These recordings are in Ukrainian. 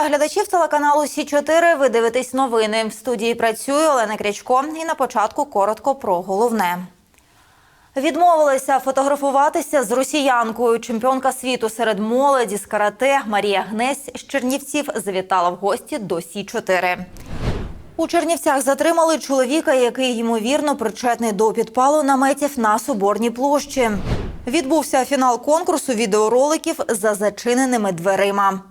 Вітаю глядачів телеканалу Сі 4 Ви дивитесь новини. В студії працює Олена Крячко. І на початку коротко про головне. Відмовилася фотографуватися з росіянкою. Чемпіонка світу серед молоді з карате Марія Гнесь з Чернівців завітала в гості до Сі 4 у Чернівцях затримали чоловіка, який ймовірно причетний до підпалу наметів на Соборній площі. Відбувся фінал конкурсу відеороликів за зачиненими дверима.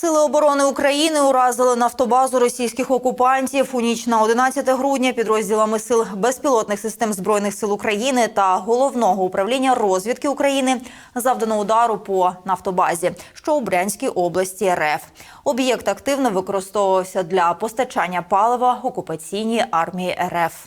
Сили оборони України уразили нафтобазу російських окупантів у ніч на 11 грудня підрозділами сил безпілотних систем збройних сил України та головного управління розвідки України завдано удару по нафтобазі, що у Брянській області РФ. Об'єкт активно використовувався для постачання палива окупаційній армії РФ.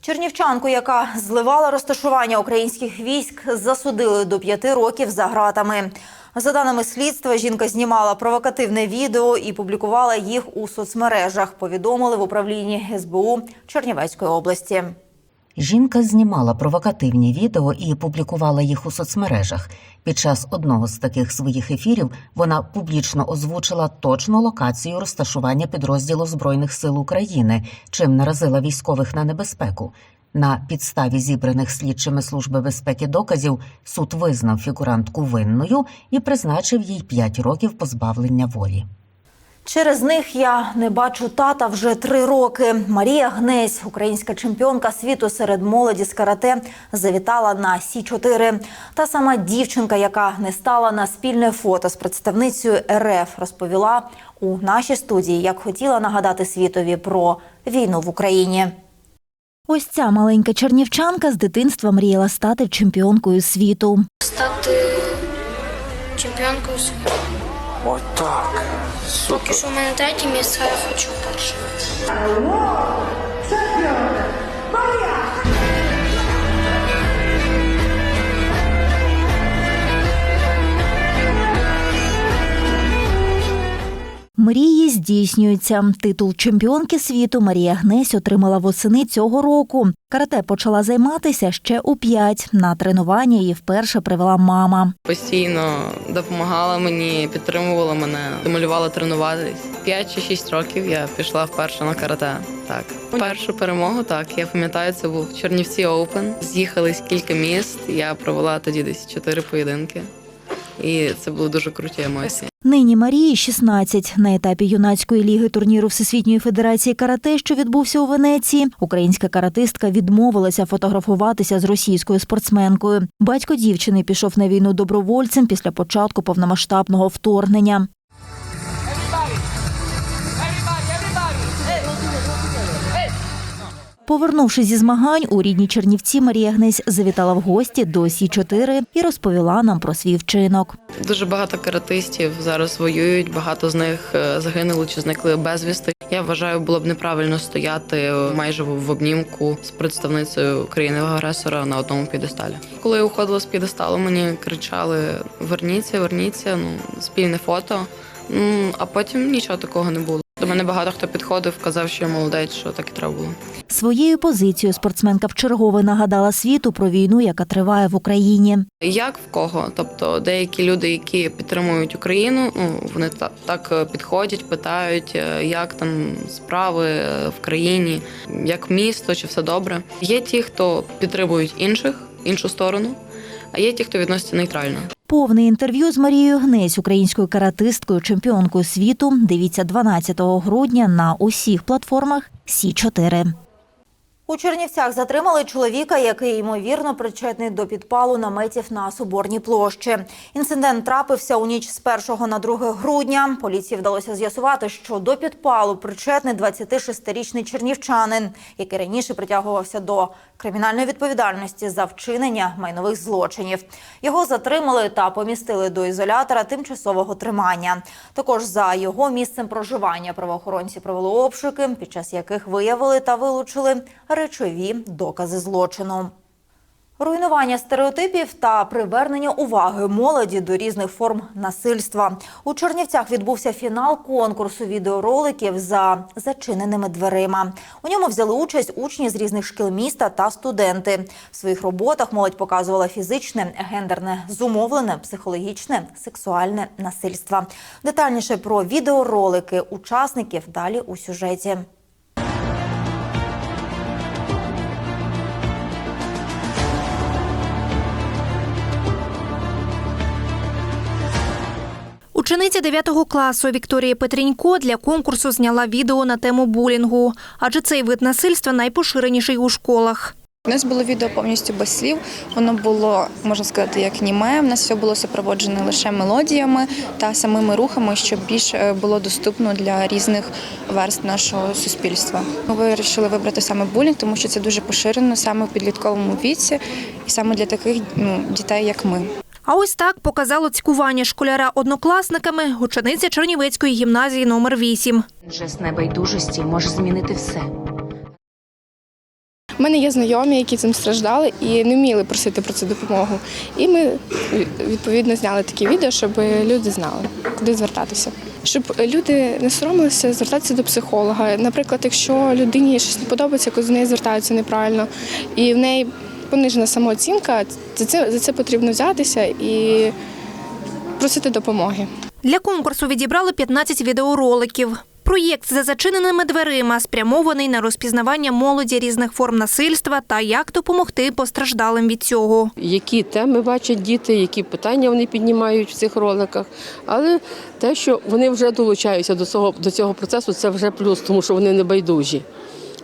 Чернівчанку, яка зливала розташування українських військ, засудили до п'яти років за ґратами. За даними слідства, жінка знімала провокативне відео і публікувала їх у соцмережах. Повідомили в управлінні СБУ Чернівецької області. Жінка знімала провокативні відео і публікувала їх у соцмережах. Під час одного з таких своїх ефірів вона публічно озвучила точну локацію розташування підрозділу Збройних сил України, чим наразила військових на небезпеку. На підставі зібраних слідчими служби безпеки доказів суд визнав фігурантку винною і призначив їй 5 років позбавлення волі. Через них я не бачу тата вже три роки. Марія Гнесь, українська чемпіонка світу серед молоді з карате, завітала на Сі 4 Та сама дівчинка, яка не стала на спільне фото з представницею РФ, розповіла у нашій студії, як хотіла нагадати світові про війну в Україні. Ось ця маленька чернівчанка з дитинства мріяла стати чемпіонкою світу. стати чемпіонкою світу. Отак. Поки що в мене третє місце, а я хочу перше. Мрії здійснюються. Титул чемпіонки світу Марія Гнесь отримала восени цього року. Карате почала займатися ще у п'ять. На тренування її вперше привела мама. постійно допомагала мені, підтримувала мене, стимулювала тренуватись. П'ять чи шість років я пішла вперше на карате. Так, першу перемогу так. Я пам'ятаю, це був Чернівці Оупен. З'їхались кілька міст. Я провела тоді десь чотири поєдинки, і це були дуже круті емоції. Нині Марії 16. На етапі юнацької ліги турніру Всесвітньої федерації карате, що відбувся у Венеції, українська каратистка відмовилася фотографуватися з російською спортсменкою. Батько дівчини пішов на війну добровольцем після початку повномасштабного вторгнення. Повернувшись зі змагань у рідній Чернівці, Марія Гнесь завітала в гості до Сі 4 і розповіла нам про свій вчинок. Дуже багато каратистів зараз воюють. Багато з них е, загинули чи зникли безвісти. Я вважаю, було б неправильно стояти майже в обнімку з представницею країни-агресора на одному п'єдесталі. Коли я уходила з п'єдесталу, мені кричали: верніться, верніться, ну спільне фото. А потім нічого такого не було. Мене багато хто підходив, казав, що я молодець, що так і треба було. Своєю позицією спортсменка вчергове нагадала світу про війну, яка триває в Україні. Як в кого? Тобто деякі люди, які підтримують Україну, ну вони та- так е, підходять, питають, е, як там справи е, в країні, як місто, чи все добре. Є ті, хто підтримують інших, іншу сторону, а є ті, хто відноситься нейтрально. Повне інтерв'ю з Марією Гнесь, українською каратисткою, чемпіонкою світу. Дивіться 12 грудня на усіх платформах Сі 4 у Чернівцях затримали чоловіка, який ймовірно причетний до підпалу наметів на Соборній площі. Інцидент трапився у ніч з 1 на 2 грудня. Поліції вдалося з'ясувати, що до підпалу причетний 26-річний чернівчанин, який раніше притягувався до кримінальної відповідальності за вчинення майнових злочинів. Його затримали та помістили до ізолятора тимчасового тримання. Також за його місцем проживання правоохоронці провели обшуки, під час яких виявили та вилучили речові докази злочину. Руйнування стереотипів та привернення уваги молоді до різних форм насильства. У Чернівцях відбувся фінал конкурсу відеороликів за зачиненими дверима. У ньому взяли участь учні з різних шкіл міста та студенти. В своїх роботах молодь показувала фізичне, гендерне, зумовлене, психологічне, сексуальне насильство. Детальніше про відеоролики учасників далі у сюжеті. Учениця 9 класу Вікторія Петрінько для конкурсу зняла відео на тему булінгу, адже цей вид насильства найпоширеніший у школах. У нас було відео повністю без слів. Воно було, можна сказати, як німе. У нас все було супроводжено лише мелодіями та самими рухами, щоб більше було доступно для різних верст нашого суспільства. Ми вирішили вибрати саме булінг, тому що це дуже поширено саме в підлітковому віці, і саме для таких ну, дітей, як ми. А ось так показало цькування школяра однокласниками учениця Чернівецької гімназії номер 8. Жест небайдужості може змінити все. У мене є знайомі, які цим страждали і не вміли просити про цю допомогу. І ми відповідно зняли такі відео, щоб люди знали, куди звертатися. Щоб люди не соромилися звертатися до психолога. Наприклад, якщо людині щось не подобається, коли до неї звертаються неправильно, і в неї понижена самооцінка, за це, за це потрібно взятися і просити допомоги. Для конкурсу відібрали 15 відеороликів. Проєкт за зачиненими дверима спрямований на розпізнавання молоді різних форм насильства та як допомогти постраждалим від цього. які теми бачать діти, які питання вони піднімають в цих роликах. Але те, що вони вже долучаються до цього, до цього процесу, це вже плюс, тому що вони не байдужі.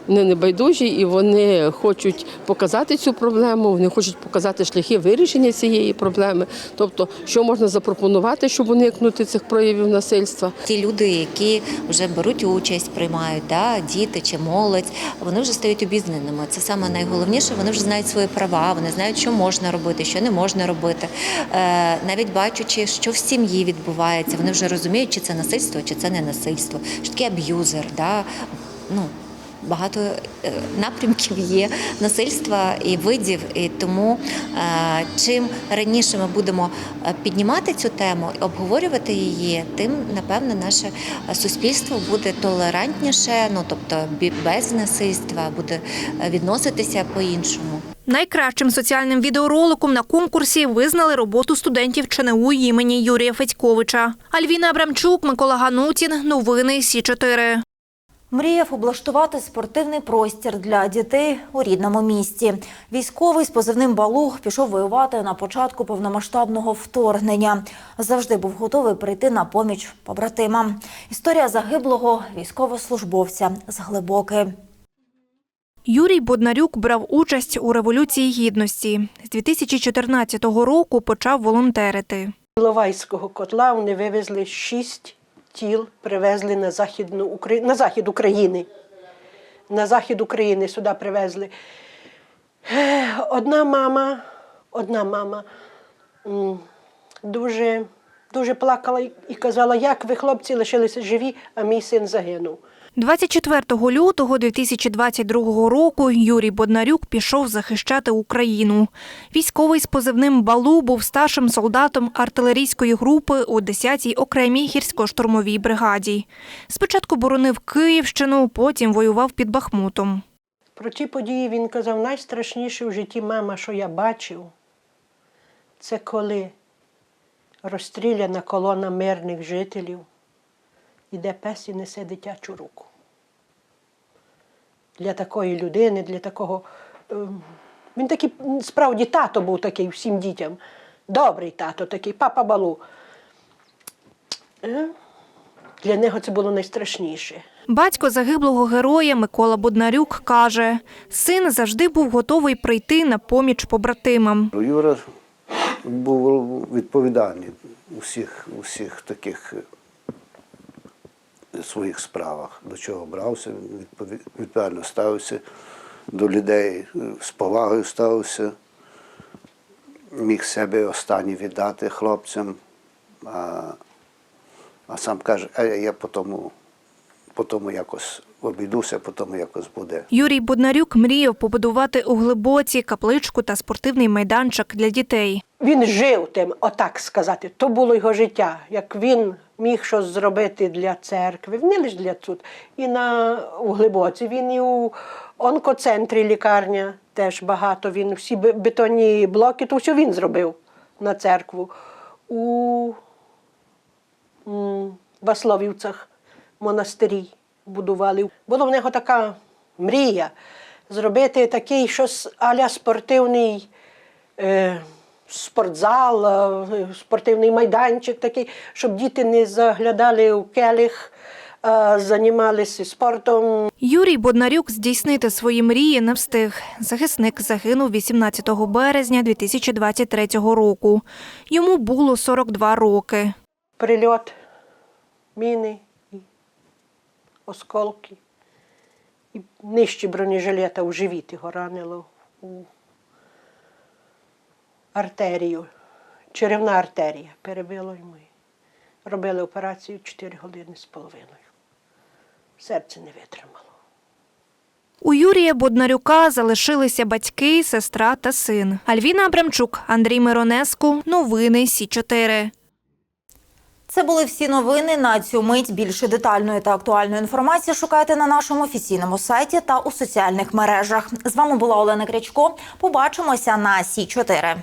Не байдужі і вони хочуть показати цю проблему, вони хочуть показати шляхи вирішення цієї проблеми. Тобто, що можна запропонувати, щоб уникнути цих проявів насильства. Ті люди, які вже беруть участь, приймають да, діти чи молодь, вони вже стають обізнаними. Це саме найголовніше. Вони вже знають свої права, вони знають, що можна робити, що не можна робити. Е, навіть бачучи, що в сім'ї відбувається, вони вже розуміють, чи це насильство, чи це не насильство, що таке аб'юзер. Да? Ну, Багато е, напрямків є насильства і видів, і тому е, чим раніше ми будемо е, піднімати цю тему, і обговорювати її, тим напевно наше суспільство буде толерантніше, ну тобто без насильства, буде відноситися по-іншому. Найкращим соціальним відеороликом на конкурсі визнали роботу студентів ЧНУ імені Юрія Федьковича. Альвіна Абрамчук, Микола Ганутін. Новини Сі 4 Мріяв облаштувати спортивний простір для дітей у рідному місті. Військовий з позивним Балух пішов воювати на початку повномасштабного вторгнення. Завжди був готовий прийти на поміч побратимам. Історія загиблого військовослужбовця з глибоки. Юрій Боднарюк брав участь у Революції Гідності. З 2014 року почав волонтерити. Іловайського котла вони вивезли шість тіл, привезли на, Західну Украї... на захід України. На захід України сюди привезли. Одна мама, одна мама дуже, дуже плакала і казала, як ви, хлопці, лишилися живі, а мій син загинув. 24 лютого 2022 року Юрій Боднарюк пішов захищати Україну. Військовий з позивним Балу був старшим солдатом артилерійської групи у 10-й окремій гірсько-штурмовій бригаді. Спочатку боронив Київщину, потім воював під Бахмутом. Про ті події він казав, найстрашніше в житті мама, що я бачив, це коли розстріляна колона мирних жителів, іде пес і несе дитячу руку. Для такої людини, для такого. ем, Він такий, справді, тато був такий всім дітям. Добрий тато такий, папа балу. Е, Для нього це було найстрашніше. Батько загиблого героя Микола Боднарюк каже, син завжди був готовий прийти на поміч побратимам. Юра був відповідальний у всіх, у всіх таких е, своїх справах, до чого брався, він відповідально ставився до людей, е, з повагою ставився, міг себе останнє віддати хлопцям, а, а сам каже, а я по тому потім якось обійдуся, потім якось буде. Юрій Боднарюк мріяв побудувати у Глибоці капличку та спортивний майданчик для дітей. Він жив тим, отак сказати. То було його життя. Як він міг щось зробити для церкви, не лише для тут, і на у Глибоці. Він і у онкоцентрі лікарня теж багато. Він всі бетонні блоки, то все він зробив на церкву. У Васловівцях монастирі будували. Була в нього така мрія зробити такий щось аля спортивний е, спортзал, е, спортивний майданчик такий, щоб діти не заглядали у келих, займалися спортом. Юрій Боднарюк здійснити свої мрії не встиг. Захисник загинув 18 березня 2023 року. Йому було 42 роки. Прильот, міни, осколки. І нижче бронежилета у живіт його ранило артерію, черевна артерія перебило йому. Робили операцію 4 години з половиною. Серце не витримало. У Юрія Боднарюка залишилися батьки, сестра та син. Альвіна Абрамчук, Андрій Миронеску. Новини Сі 4 Це були всі новини на цю мить. Більше детальної та актуальної інформації шукайте на нашому офіційному сайті та у соціальних мережах. З вами була Олена Крячко. Побачимося на Сі 4